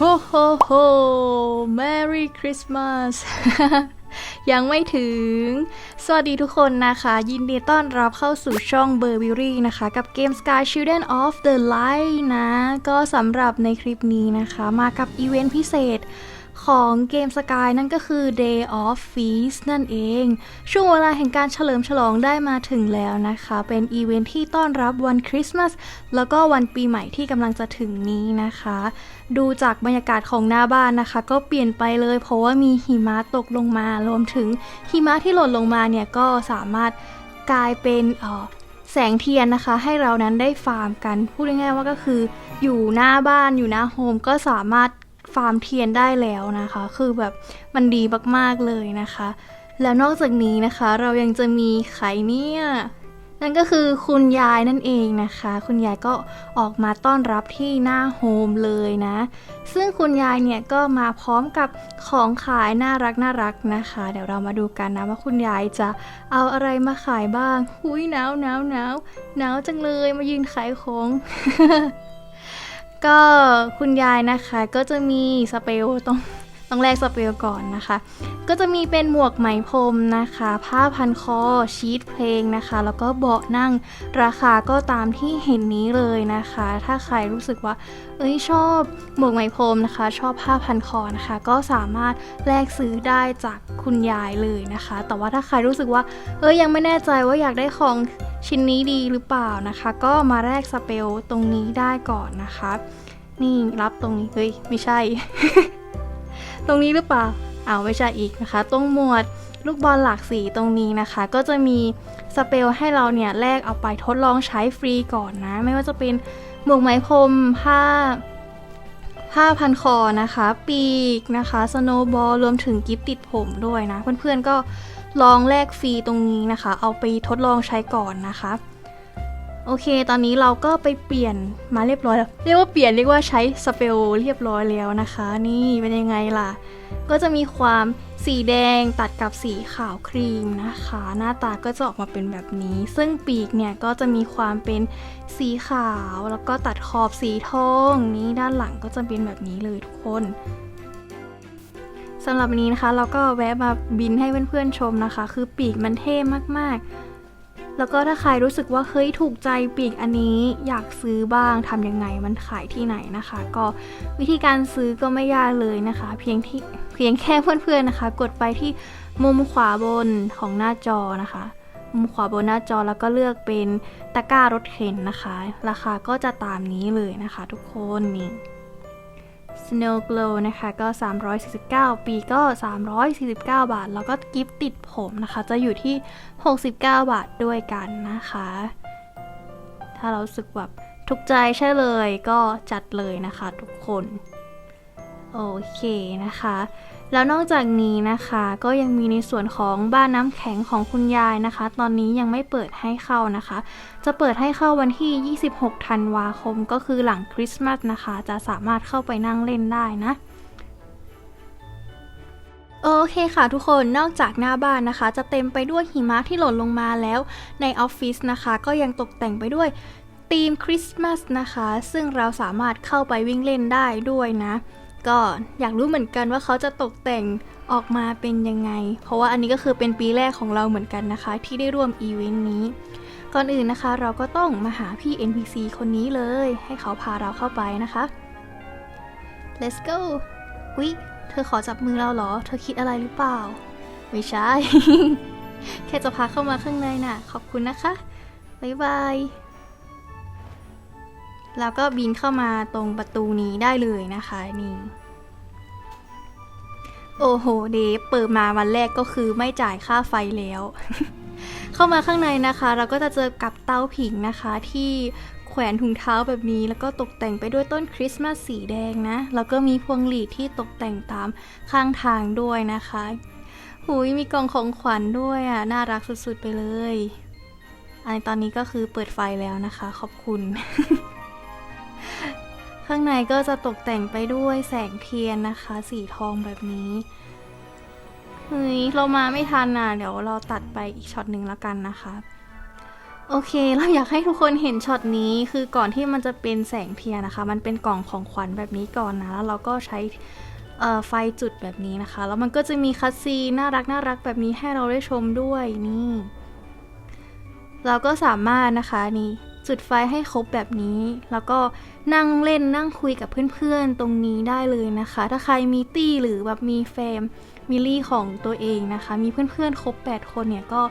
โฮโฮโฮ Merry Christmas ยังไม่ถึง สวัสดีทุกคนนะคะ ยินดีต้อนรับเข้าสู่ช่องเบอร์วิรี่นะคะ กับเกม Sky Children of the Light นะ ก็สำหรับในคลิปนี้นะคะ มากับอีเวนต์พิเศษ ของเกม Sky นั่นก็คือ Day of Feast นั่นเอง ช่วงเวลาแห่งการเฉลิมฉลองได้มาถึงแล้วนะคะ เป็นอีเวนต์ที่ต้อนรับวันคริสต์มาสแล้วก็วันปีใหม่ที่กำลังจะถึงนี้นะคะ ดูจากบรรยากาศของหน้าบ้านนะคะ ก็เปลี่ยนไปเลย เพราะว่ามีหิมะตกลงมารวมถึงหิมะที่หล่นลงมาเนี่ยก็สามารถกลายเป็นแสงเทียนนะคะ ให้เรานั้นได้ฟาร์มกันพูดง่ายๆว่าก็คือ อยู่หน้าบ้านอยู่หน้าโฮมก็สามารถ ฟาร์มเทียนได้แล้วนะคะ คือแบบมันดีมากๆเลยนะคะ แล้วนอกจากนี้นะคะเรายังจะมีไข่เนี่ยนั่นก็คือคุณยายนั่นเองนะคะ คุณยายก็ออกมาต้อนรับที่หน้าโฮมเลยนะ ซึ่งคุณยายเนี่ยก็มาพร้อมกับของขายน่ารักน่ารักนะคะ เดี๋ยวเรามาดูกันนะว่าคุณยายจะเอาอะไรมาขายบ้าง หุยหนาวหนาวหนาวหนาวจังเลยมายืนขายของ ก็คุณยายนะคะก็จะมีสเปรย์ต้องต้องแลกสเปรย์ก่อนนะคะ ก็จะมีเป็นหมวกไหมพรมนะคะ ผ้าพันคอชีตเพลงนะคะ แล้วก็เบาะนั่งราคาก็ตามที่เห็นนี้เลยนะคะ ถ้าใครรู้สึกว่า เอ้ยชอบหมวกไหมพรมนะคะ ชอบผ้าพันคอนะคะ ก็สามารถแลกซื้อได้จากคุณยายเลยนะคะ แต่ว่าถ้าใครรู้สึกว่า เอ้ยยังไม่แน่ใจว่าอยากได้ของ ชิ้นนี้ดีหรือเปล่านะคะ ก็มาแลกสเปลตรงนี้ได้ก่อนนะคะ นี่รับตรงนี้ เฮ้ย ไม่ใช่ ตรงนี้หรือเปล่าอ้าวไม่ใช่อีกนะคะ ตรงหมวดลูกบอลหลากสีตรงนี้นะคะ ก็จะมีสเปลให้เราเนี่ยแลกเอาไปทดลองใช้ฟรีก่อนนะ ไม่ว่าจะเป็นหมวกไหมพรมผ้าผ้าพันคอนะคะ ปีกนะคะ สโนบอลรวมถึงกิฟติดผมด้วยนะ เพื่อนๆก็ ลองแลกฟรีตรงนี้นะคะ เอาไปทดลองใช้ก่อนนะคะ โอเค ตอนนี้เราก็ไปเปลี่ยนมาเรียบร้อยแล้วเรียกว่าเปลี่ยนเรียกว่าใช้สเปลเรียบร้อยแล้วนะคะ นี่เป็นยังไงล่ะ ก็จะมีความสีแดงตัดกับสีขาวครีมนะคะ หน้าตาก็จะออกมาเป็นแบบนี้ ซึ่งปีกเนี่ยก็จะมีความเป็นสีขาว แล้วก็ตัดขอบสีทองนี้ด้านหลังก็จะเป็นแบบนี้เลยทุกคน สำหรับนนี้นะคะ เราก็แวะมาบินให้เพื่อนๆชมนะคะ คือปีกมันเท่มากๆ แล้วก็ถ้าใครรู้สึกว่าเฮ้ยถูกใจปีกอันนี้อยากซื้อบ้างทำยังไงมันขายที่ไหนนะคะ ก็วิธีการซื้อก็ไม่ยากเลยนะคะ เพียงที่เพียงแค่เพื่อนๆนะคะ กดไปที่มุมขวาบนของหน้าจอนะคะมุมขวาบนหน้าจอแล้วก็เลือกเป็นตะกร้ารถเข็นนะคะ ราคาก็จะตามนี้เลยนะคะ ทุกคนนี่ Snow Glow นะคะ ก็ 349 ปีก็ 349 บาท แล้วก็กิฟต์ติดผมนะคะ จะอยู่ที่ 69 บาทด้วยกันนะคะ ถ้าเราสึกแบบทุกใจใช่เลยก็จัดเลยนะคะทุกคน โอเคนะคะ แล้วนอกจากนี้นะคะก็ยังมีในส่วนของบ้านน้ำแข็งของคุณยายนะคะ ตอนนี้ยังไม่เปิดให้เข้านะคะ จะเปิดให้เข้าวันที่ 26 ธันวาคม ก็คือหลังคริสต์มาสนะคะ จะสามารถเข้าไปนั่งเล่นได้นะโอเคค่ะทุกคนนอกจากหน้าบ้านนะคะ จะเต็มไปด้วยหิมะที่หล่นลงมาแล้วในออฟฟิศนะคะ ก็ยังตกแต่งไปด้วยธีมคริสต์มาสนะคะ ซึ่งเราสามารถเข้าไปวิ่งเล่นได้ด้วยนะ ก็อยากรู้เหมือนกันว่าเขาจะตกแต่งออกมาเป็นยังไง เพราะว่าอันนี้ก็คือเป็นปีแรกของเราเหมือนกันนะคะ ที่ได้ร่วมอีเวนต์นี้ ก่อนอื่นนะคะ เราก็ต้องมาหาพี่ NPC คนนี้เลย ให้เขาพาเราเข้าไปนะคะ let's go อุ๊ยเธอขอจับมือเราเหรอ เธอคิดอะไรหรือเปล่า ไม่ใช่ แค่จะพาเข้ามาข้างในน่ะ ขอบคุณนะคะ บ๊ายบาย แล้วก็บินเข้ามาตรงประตูนี้ได้เลยนะคะนี่โอ้โหเดฟเปิดมาวันแรกก็คือไม่จ่ายค่าไฟแล้ว เข้ามาข้างในนะคะ เราก็จะเจอกับเต้าผิงนะคะ ที่แขวนถุงเท้าแบบนี้ แล้วก็ตกแต่งไปด้วยต้นคริสต์มาสสีแดงนะ แล้วก็มีพวงหลีดที่ตกแต่งตามข้างทางด้วยนะคะหุยมีกล่องของขวัญด้วยอะน่ารักสุดๆไปเลยอันตอนนี้ก็คือเปิดไฟแล้วนะคะ ขอบคุณ ข้างในก็จะตกแต่งไปด้วยแสงเทียนนะคะ สีทองแบบนี้เฮ้ยเรามาไม่ทันอะเดี๋ยวเราตัดไปอีกช็อตหนึ่งแล้วกันนะคะโอเค เราอยากให้ทุกคนเห็นช็อตนี้คือก่อนที่มันจะเป็นแสงเทียนนะคะ มันเป็นกล่องของขวัญแบบนี้ก่อนนะแล้วเราก็ใช้ไฟจุดแบบนี้นะคะ แล้วมันก็จะมีคัสซีน่ารักน่ารักแบบนี้ให้เราได้ชมด้วยนี่ เราก็สามารถนะคะนี่ จุดไฟให้ครบแบบนี้ แล้วก็นั่งเล่นนั่งคุยกับเพื่อนๆตรงนี้ได้เลยนะคะ ถ้าใครมีตี้หรือแบบมีแฟมมิลี่ของตัวเองนะคะ มีเพื่อนๆครบ 8 คนเนี่ยก็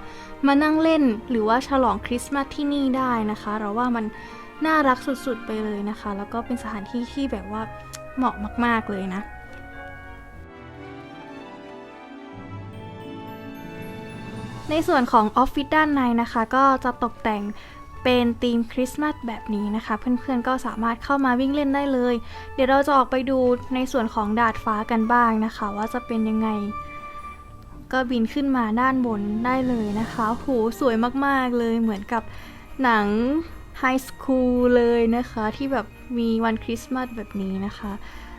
มานั่งเล่นหรือว่าฉลองคริสต์มาสที่นี่ได้นะคะ เราว่ามันน่ารักสุดๆไปเลยนะคะ แล้วก็เป็นสถานที่ที่แบบว่าเหมาะมากๆเลยนะในส่วนของออฟฟิศด้านในนะคะ ก็จะตกแต่ง เป็นธีมคริสต์มาสแบบนี้นะคะ เพื่อนๆก็สามารถเข้ามาวิ่งเล่นได้เลย เดี๋ยวเราจะออกไปดูในส่วนของดาดฟ้ากันบ้างนะคะ ว่าจะเป็นยังไง ก็บินขึ้นมาด้านบนได้เลยนะคะโหสวยมากๆเลยเหมือนกับหนังไฮสคูลเลยนะคะ ที่แบบมีวันคริสต์มาสแบบนี้นะคะ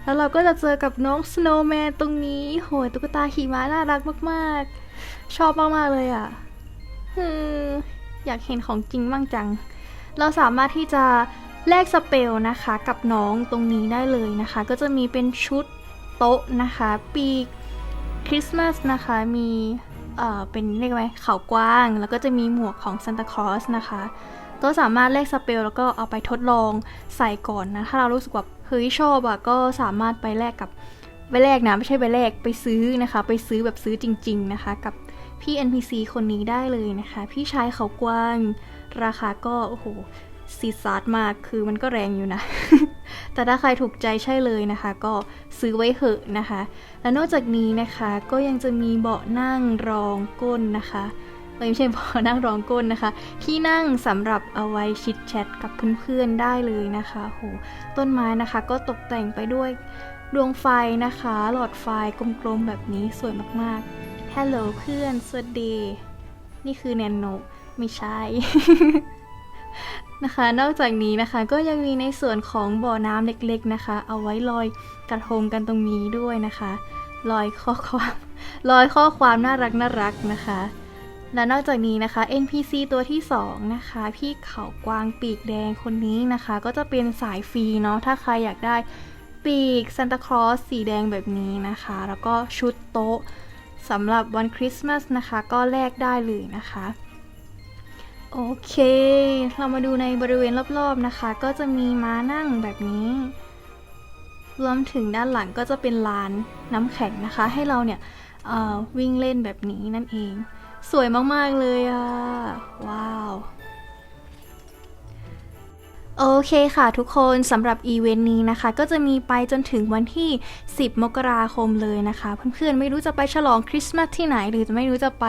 แล้วเราก็จะเจอกับน้องสโนว์แมนตรงนี้โหยตุ๊กตาหิมะน่ารักมากๆ ชอบมากๆเลยอะ่ะ อยากเห็นของจริงบ้างจัง เราสามารถที่จะแลกสเปลนะคะกับน้องตรงนี้ได้เลยนะคะ ก็จะมีเป็นชุดโต๊ะนะคะ ปีกคริสต์มาสนะคะมีเอ่อเป็นเรียกว่าไงเขากว้าง แล้วก็จะมีหมวกของซานตาคลอสนะคะ ก็สามารถแลกสเปลแล้วก็เอาไปทดลองใส่ก่อนนะ ถ้าเรารู้สึกแบบเฮ้ยชอบอะก็สามารถไปแลกกับไปแลกนะไม่ใช่ไปแลกไปซื้อนะคะ ไปซื้อแบบซื้อจริง ๆนะคะ กับ พี่ NPC คนนี้ได้เลยนะคะ พี่ชายเขากว้าง ราคาก็ โอ้โหซีซาร์ดมากคือมันก็แรงอยู่นะ แต่ถ้าใครถูกใจใช่เลยนะคะ ก็ซื้อไว้เหอะนะคะ และนอกจากนี้นะคะก็ยังจะมีเบาะนั่งรองก้นนะคะไม่ใช่เบาะนั่งรองก้นนะคะ ที่นั่งสำหรับเอาไว้ชิดแชทกับเพื่อนๆได้เลยนะคะโหต้นไม้นะคะก็ตกแต่งไปด้วยดวงไฟนะคะ หลอดไฟกลมๆแบบนี้สวยมากๆ ฮัลโหลเพื่อน สวัสดี นี่คือแนนโนไม่ใช่ นะคะ นอกจากนี้นะคะก็ยังมีในส่วนของบ่อน้ำเล็กๆนะคะ เอาไว้ลอยกระทงกันตรงนี้ด้วยนะคะ ลอยข้อความลอยข้อความน่ารักน่ารักนะคะ และนอกจากนี้นะคะ NPC ตัวที่สองนะคะ พี่เขากวางปีกแดงคนนี้นะคะ ก็จะเป็นสายฟรีเนาะถ้าใครอยากได้ปีกซานตาคลอสสีแดงแบบนี้นะคะ แล้วก็ชุดโต๊ะ สำหรับวันคริสต์มาสนะคะ ก็แลกได้เลยนะคะ โอเค เรามาดูในบริเวณรอบๆนะคะ ก็จะมีม้านั่งแบบนี้ รวมถึงด้านหลังก็จะเป็นลานน้ำแข็งนะคะ ให้เราเนี่ยวิ่งเล่นแบบนี้นั่นเอง สวยมากๆเลยอะว้าว โอเคค่ะทุกคนสำหรับอีเวนต์นี้นะคะ ก็จะมีไปจนถึงวันที่ 10 มกราคมเลยนะคะ เพื่อนๆไม่รู้จะไปฉลองคริสต์มาสที่ไหน หรือจะไม่รู้จะไป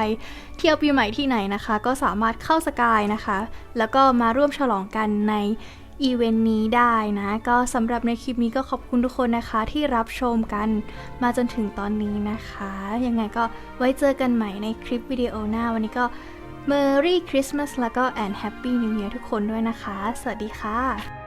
เที่ยวปีใหม่ที่ไหนนะคะ ก็สามารถเข้าสกายนะคะ แล้วก็มาร่วมฉลองกันในอีเวนต์นี้ได้นะ ก็สำหรับในคลิปนี้ก็ขอบคุณทุกคนนะคะ ที่รับชมกันมาจนถึงตอนนี้นะคะ ยังไงก็ไว้เจอกันใหม่ในคลิปวิดีโอหน้าวันนี้ก็ Merry Christmas แล้วก็ and Happy New Year ทุกคนด้วยนะคะ สวัสดีค่ะ